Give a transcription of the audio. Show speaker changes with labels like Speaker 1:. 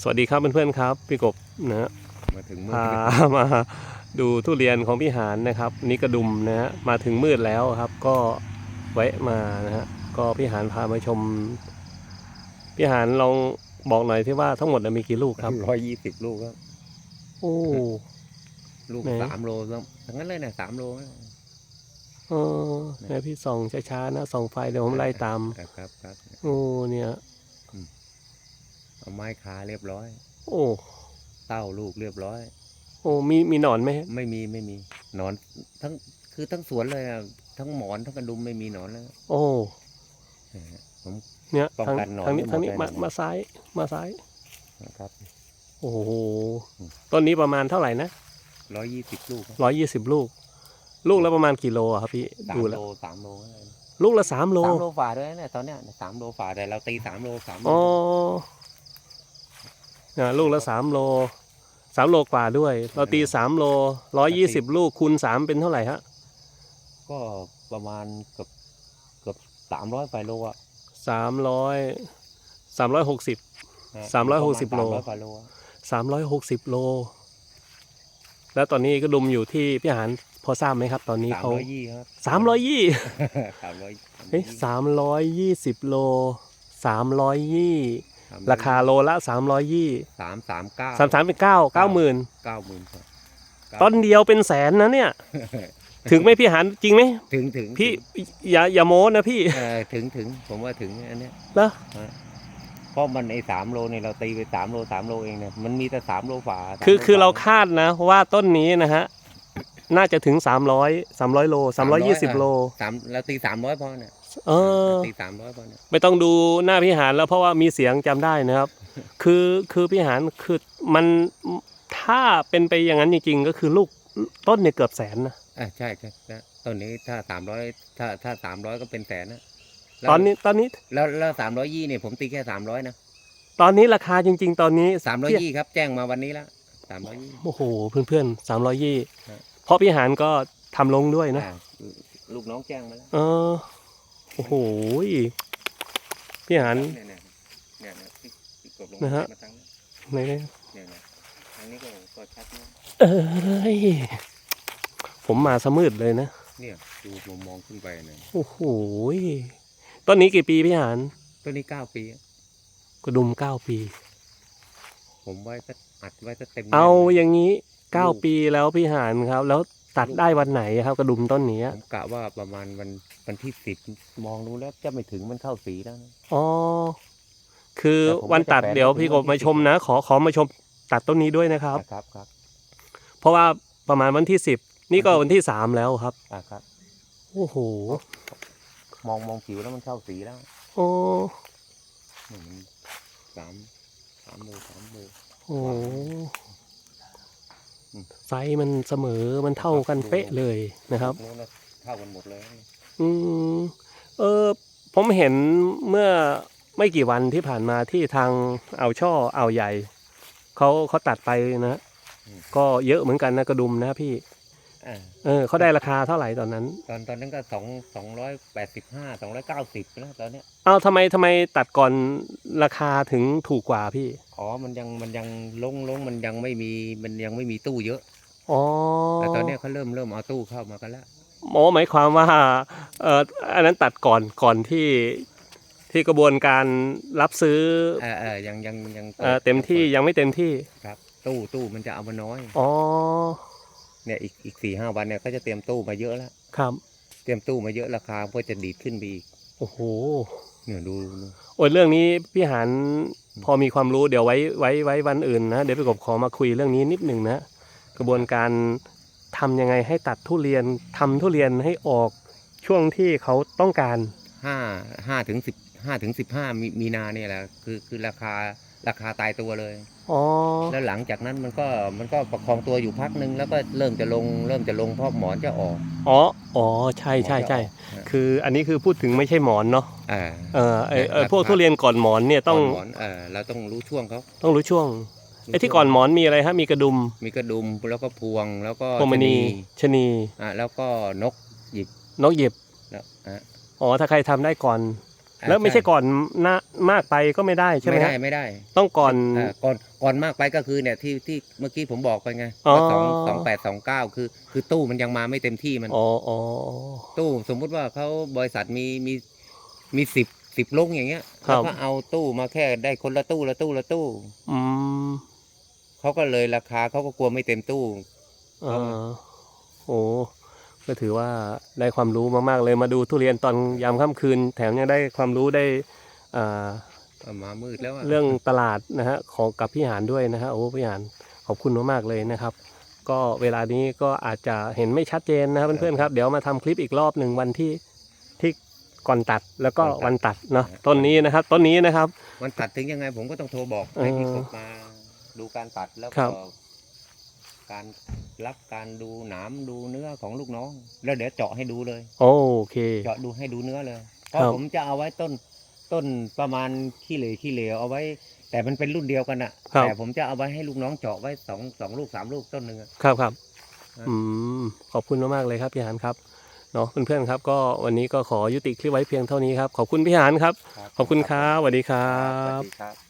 Speaker 1: สวัสดีครับเพื่อนๆครับ พี่กบนะฮะ
Speaker 2: มาถึงมือ
Speaker 1: พามาดูทุเรียนของพี่หานนะครับ นี่กระดุมนะฮะมาถึงมืดแล้วครับ ก็แวะมานะฮะก็พี่หานพามาชม พี่หานลองบอกหน่อยที่ว่าทั้งหมดมีกี่ลูกครับ
Speaker 2: ร้อยยี่สิบลูกครับ
Speaker 1: โอ้
Speaker 2: ลูก
Speaker 1: ไหน
Speaker 2: สามโลแล้วทั้งนั้นเลยนะสามโลนะ
Speaker 1: เออแม่พี่ส่องช้าๆนะส่องไฟเดี๋ยวผมไล่ตาม
Speaker 2: ครับครับครับ
Speaker 1: โอ้เนี่ย
Speaker 2: เอาไม้คาเรียบร้อย
Speaker 1: โอ้
Speaker 2: เต้าลูกเรียบร้อย
Speaker 1: โอ้มีมีหนอนไหมฮะ
Speaker 2: ไม่มีไม่มีหนอนทั้งคือทั้งสวนเลยอะทั้งหมอนทั้งกระดุมไม่มีหนอนเลย
Speaker 1: โอ้
Speaker 2: เออผม
Speaker 1: เนี่ย
Speaker 2: ป้อง
Speaker 1: ทาง
Speaker 2: กันหนอน
Speaker 1: ทางนี้
Speaker 2: ไม่หมด
Speaker 1: ทางนี้
Speaker 2: เลย
Speaker 1: มา
Speaker 2: นะ
Speaker 1: มาซ้ายมาซ้าย
Speaker 2: นะครับ
Speaker 1: โอ้โห
Speaker 2: อืม
Speaker 1: ต้นนี้ประมาณเท่าไหร่นะ
Speaker 2: ร้อยยี่สิบลูกครับ
Speaker 1: ร้อยยี่สิบลูก ลูกละประมาณกี่โลอะครับพี่
Speaker 2: สาม
Speaker 1: ดูแล้ว
Speaker 2: โลสามโลอะไร
Speaker 1: ลูกละสามโล
Speaker 2: สามโลฝ่าด้วยนะตอนเนี้ยสามโลฝ่าแต่เราตีสามโลสามโล
Speaker 1: อ๋อเนี่ยลูกละสามโลสามโลกว่าด้วย เราตีสามโลร้อยยี่สิบลูกคูณสามเป็นเท่าไหร่ฮะ
Speaker 2: ก็ประมาณเกือบเกือบสามร้อยไฟโลอะ
Speaker 1: สามร้อยสามร้อยหกสิบ
Speaker 2: นะ
Speaker 1: สามร้อยหกสิบโล
Speaker 2: ประมาณสามร้อยไฟโลอะ
Speaker 1: สามร้อยหกสิบโล แล้วตอนนี้ก็ดุมอยู่ที่พี่หารพอทราบไหมครับ ตอนนี้
Speaker 2: สาม
Speaker 1: เขา
Speaker 2: ร้อยยี่ครับ
Speaker 1: สามร้อยยี่
Speaker 2: สามร้อย
Speaker 1: เฮ้ยสามร้อยยี่สิบโลสามร้อยยี่
Speaker 2: สมอย
Speaker 1: ราคาโลละสามร้อยยี่
Speaker 2: สามสามเก้า
Speaker 1: สามสามเป็นเก้าเก้าหมื่น
Speaker 2: เก้าหมื่นครับ
Speaker 1: ต้นเดียวเป็นแสนนะเนี่ย ถึงไหมพี่หารจริงไหม
Speaker 2: ถึงถึง
Speaker 1: พี่อย่าอย่าโม้นะพี่
Speaker 2: เออถึงถึงผมว่าถึงอันเนี้ย
Speaker 1: นะ
Speaker 2: เพราะมันไอ้สามโลเนี่ยเราตีไปสามโลสามโลเองเนี่ยมันมีแต่สามโลฝาสม
Speaker 1: คือ
Speaker 2: โล
Speaker 1: คือ
Speaker 2: ฝ
Speaker 1: เราคาดนะว่าต้นนี้นะฮะน่าจะถึงสามร้อยสามร้อยโลสามร้อยยี่สิบโล
Speaker 2: สามเราตีสามร้อยพอเนี่ย
Speaker 1: เออ
Speaker 2: ตีสามร้อยพอเนี่ย
Speaker 1: ไม่ต้องดูหน้าพี่หารแล้วเพราะว่ามีเสียงจำได้นะครับ คือคือพี่หารคือมันถ้าเป็นไปอย่างนั้นจริงๆก็คือลูกต้นเนี่ยเกือบแสนนะ
Speaker 2: อ่าใช่ใช่ใช่ต้นนี้ถ้าสามร้อยถ้าถ้าสามร้อยก็เป็นแสนนะแล้ว
Speaker 1: ตอนนี้ตอนนี้
Speaker 2: แล้วแล้วสามร้อยยี่เนี่ยผมตีแค่สามร้อยนะ
Speaker 1: ตอนนี้ราคาจริง ๆ ตอนนี้
Speaker 2: สามร้อยยี่ครับแจ้งมาวันนี้แล้วสามร้อยยี่
Speaker 1: โอ้โหเพื่อนๆสามร้อยยี่
Speaker 2: ครับ
Speaker 1: เพราะพี่หารก็ทำลงด้วยนะ
Speaker 2: อ่าลูกน้องแจ้งมาแล้ว
Speaker 1: เออ โอ้โหพี่หาร
Speaker 2: เนี่ยเนี่ยเนี่ยเนี่ยที่ที่กดลง
Speaker 1: นะฮะ
Speaker 2: มาทางนี้
Speaker 1: ไหน
Speaker 2: เนี่ยเนี่ยทางนี้ก็ก็ชัดนะ
Speaker 1: เอ้ยผมมาสมืดเลยนะ
Speaker 2: เนี่ยดูผมมองขึ้นไปเนี่ย
Speaker 1: โอ้โหต้นนี้กี่ปีพี่หาร
Speaker 2: ต้นนี้เก้าปี
Speaker 1: กระดุมเก้าปี
Speaker 2: ผมไว้ก็อัดไว้ก็เต็ม
Speaker 1: เอา
Speaker 2: แน่นล
Speaker 1: อย่างนี้เก้า
Speaker 2: ลูก
Speaker 1: ปีแล้วพี่หารครับ แล้ว ตัดได้วันไหนครับกระดุมต้นนี้
Speaker 2: ผมกะว่าประมาณวันวันที่สิบมองดูแล้วจะไม่ถึงมันเข้าสีแล้วนะ
Speaker 1: อ๋อคือ
Speaker 2: แต่ผม
Speaker 1: วันตัด
Speaker 2: ก็จะแฝง
Speaker 1: เดี๋ยว
Speaker 2: ไว้
Speaker 1: พี่
Speaker 2: ถึง
Speaker 1: ก
Speaker 2: วั
Speaker 1: บ
Speaker 2: นที่
Speaker 1: มาชมนะ ขอขอมาชมตัดต้นนี้ด้วยนะครับ
Speaker 2: ครับครับ
Speaker 1: เพราะว่าประมาณวันที่สิบนี่ก็วันที่สามแล้วครับ
Speaker 2: อ่าครับ
Speaker 1: โอ้โห
Speaker 2: มองมองผิวแล้วมันเข้าสีแล้ว
Speaker 1: โอ้
Speaker 2: เนี่ยมันสามสามโลสามโล
Speaker 1: โอ้โห
Speaker 2: อืม
Speaker 1: ไซส์มันเสมอมันเท่ากันเป๊ะเลยนะครับ
Speaker 2: โน้นนะเท่ากันหมดเลย
Speaker 1: อืมเออผมเห็นเมื่อไม่กี่วันที่ผ่านมาที่ทางอ่าวช่ออ่าวใหญ่เขาเขาตัดไปนะก็เยอะเหมือนกันนะกระดุมนะพี่
Speaker 2: อ่า
Speaker 1: เออเขาได้ราคาเท่าไหร่ตอนนั้น
Speaker 2: ตอนตอนนั้นก็สองสองร้อยแปดสิบห้าสองร้อยเก้าสิบแล้วตอนเนี้ย
Speaker 1: เอาทำไมทำไมตัดก่อนราคาถึงถูกกว่าพี่
Speaker 2: อ๋อ มันยังมันยังลงลงมันยังไม่มีมันยังไม่มีตู้เยอะ
Speaker 1: อ๋อ
Speaker 2: แต่ตอนเนี้ยเขาเริ่มเริ่มเอาตู้เข้ามากันแล้ว
Speaker 1: หมอหมายความว่าเอออันนั้นตัดก่อนก่อนที่ที่กระบวนการรับซื้อ
Speaker 2: เออเออยังยังยัง
Speaker 1: เออเต็มที่ยังไม่เต็มที่
Speaker 2: ครับ ตู้ตู้มันจะเอามาน้อย
Speaker 1: อ๋อ
Speaker 2: เนี่ยอีกอีกสี่ห้าวันเนี่ยเขาจะเตรียมตู้มาเยอะแล้ว
Speaker 1: ครับ
Speaker 2: เตรียมตู้มาเยอะราคาก็จะดีดขึ้นไปอีก
Speaker 1: โอ้โห
Speaker 2: เนี่ยดูดู
Speaker 1: โอ้ยเรื่องนี้พี่หานพอมีความรู้เดี๋ยวไว้ไว้ไว้วันอื่นนะเดี๋ยวพี่กบขอมาคุยเรื่องนี้นิดหนึ่งนะกระบวนการทำยังไงให้ตัดทุเรียนทำทุเรียนให้ออกช่วงที่เขาต้องการ
Speaker 2: ห้าห้าถึงสิบห้าถึงสิบห้ามีมีนาเนี่ยแหละคือคือราคาราคาตายตัวเลย
Speaker 1: อ๋อ
Speaker 2: แล้วหลังจากนั้นมันก็มันก็ประคองตัวอยู่พักหนึ่งแล้วก็เริ่มจะลงเริ่มจะลงเพราะหมอนจะออก
Speaker 1: อ๋ออ๋อใช่ใช่ใช่
Speaker 2: หมอนจะออก
Speaker 1: คืออันนี้คือพูดถึงไม่ใช่หมอนเนาะ
Speaker 2: อ่า
Speaker 1: เออไอเออ
Speaker 2: ครับ
Speaker 1: พวกทุเรียนก่อนหมอนเนี่ยต้อง
Speaker 2: หมอนเออเราต้องรู้ช่วงเขา
Speaker 1: ต้องรู้ช่วงไอ้ที่ก่อนหมอนมีอะไรฮะมีกระดุม
Speaker 2: มีกระดุมแล้วก็พวงแล้วก็
Speaker 1: พวงมณีชะนี
Speaker 2: อ่าแล้วก็นกหยิบ
Speaker 1: นกหยิบ
Speaker 2: แล้วอะ
Speaker 1: อ๋อถ้าใครทำได้ก่อน แล้วไม่ใช่ก่อนหน้ามากไปก็ไม่ได้ใช่ไหม
Speaker 2: ไม่ได้
Speaker 1: ฮะ
Speaker 2: ไม่ได้
Speaker 1: ต้องก่อน
Speaker 2: เอ่อก่อนก่อนมากไปก็คือเนี่ยที่ที่เมื่อกี้ผมบอกไปไง
Speaker 1: อ๋อ
Speaker 2: ว่าสองสองแปดสองเก้าคือ คือตู้มันยังมาไม่เต็มที่มัน
Speaker 1: อ๋ออ๋อ
Speaker 2: ตู้สมมุติว่าเขาบริษัทมีมีมีสิบสิบลงอย่างเงี้ย
Speaker 1: ครั
Speaker 2: แล้ว
Speaker 1: บ
Speaker 2: ก็เอาตู้มาแค่ได้คนละตู้ละตู้ละตู้
Speaker 1: อืม
Speaker 2: เขาก็เลยราคาเขาก็กลัวไม่เต็มตู้
Speaker 1: อ่าโอ้ ก็ถือว่าได้ความรู้มากๆเลยมาดูทุเรียนตอนยามค่ำคืน แถมยังได้ความรู้ได้อ่า
Speaker 2: เอามามืดแล้วอะ
Speaker 1: เรื่องตลาดนะฮะของกับพี่หานด้วยนะฮะโอ้พี่หานขอบคุณมากๆเลยนะครับ ก็เวลานี้ก็อาจจะเห็นไม่ชัดเจนนะครับเพื่อนๆครับ เดี๋ยวมาทำคลิปอีกรอบหนึ่งวันที่ที่ก่อนตัดแล้วก็วันตัดเนาะต้นนี้นะครับต้นนี้นะครับ
Speaker 2: มันตัดถึงยังไงผมก็ต้องโทรบอก
Speaker 1: เออ
Speaker 2: ให้พี่กบมาดูการตัดแล้ว
Speaker 1: ครั
Speaker 2: ก็
Speaker 1: บ
Speaker 2: การรับการดูหนามดูเนื้อของลูกน้อง แล้วเดี๋ยวเจาะให้ดูเลย
Speaker 1: โอเค
Speaker 2: เจาะดูให้ดูเนื้อเลยเพ
Speaker 1: ครั
Speaker 2: ราะ
Speaker 1: บ
Speaker 2: ผมจะเอาไว้ต้นต้นประมาณขี้เหร่ขี้เหร่เอาไว้ แต่มันเป็นรุ่นเดียวกันอะแต่ผมจะเอาไว้ให้ลูกน้องเจาะไว้สองสองลูกสามลูกต้นหนึ่งอะ
Speaker 1: ครับครับ
Speaker 2: ครับ
Speaker 1: อืม ขอบคุณมากๆเลยครับพี่หานครับ เนาะเพื่อนๆครับ ก็วันนี้ก็ขอยุติคลิปไว้เพียงเท่านี้ครับ ขอบคุณพี่หานครับ ขอบคุณครับสวัสดีครั
Speaker 2: สวั
Speaker 1: บ
Speaker 2: สดีครับ